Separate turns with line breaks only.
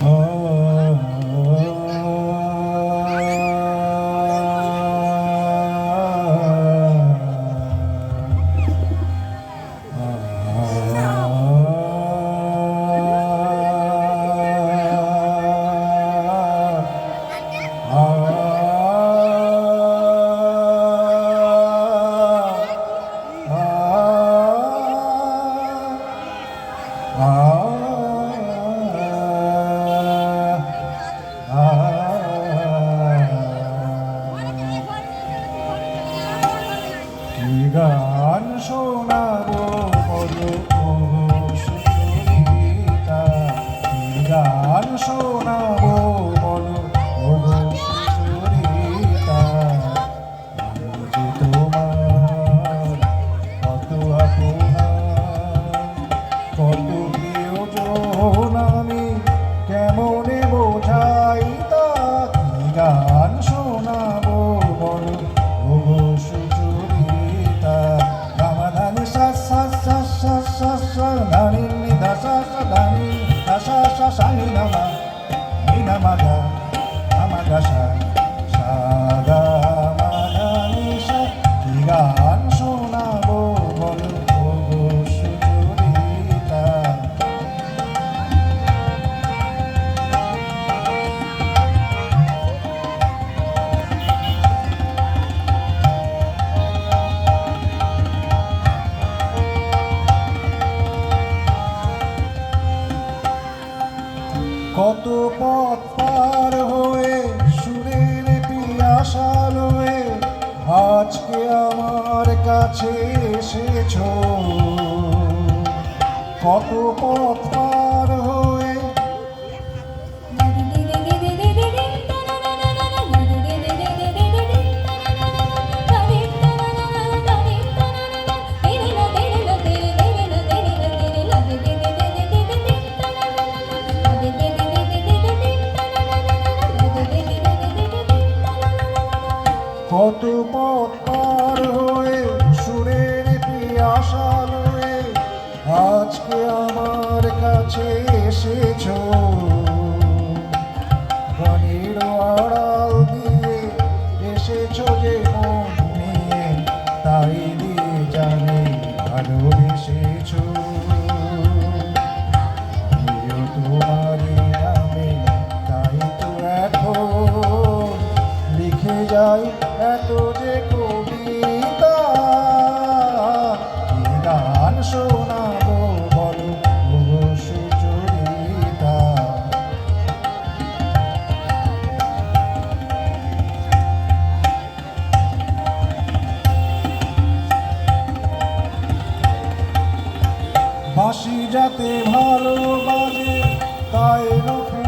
Oh. গান শোনাবো সুচরিতা। গান শোনাবো ನಮಃ কাছে এসেছ। কত পথ হয়ে কত পথ পার হয়ে পিয়াসা লয়ে আজকে আমার কাছে এসেছ। ঘরের আড়াল দিয়ে এসেছ যে মন নিয়ে, তাই দিয়ে জানে ভালোবেসেছ আমিও তোমারে আমি, তাই তো এখন লিখে যাই গান শোনাবো বলো সুচরিতা বাঁশি যাতে ভালো বাজে তাই রূপে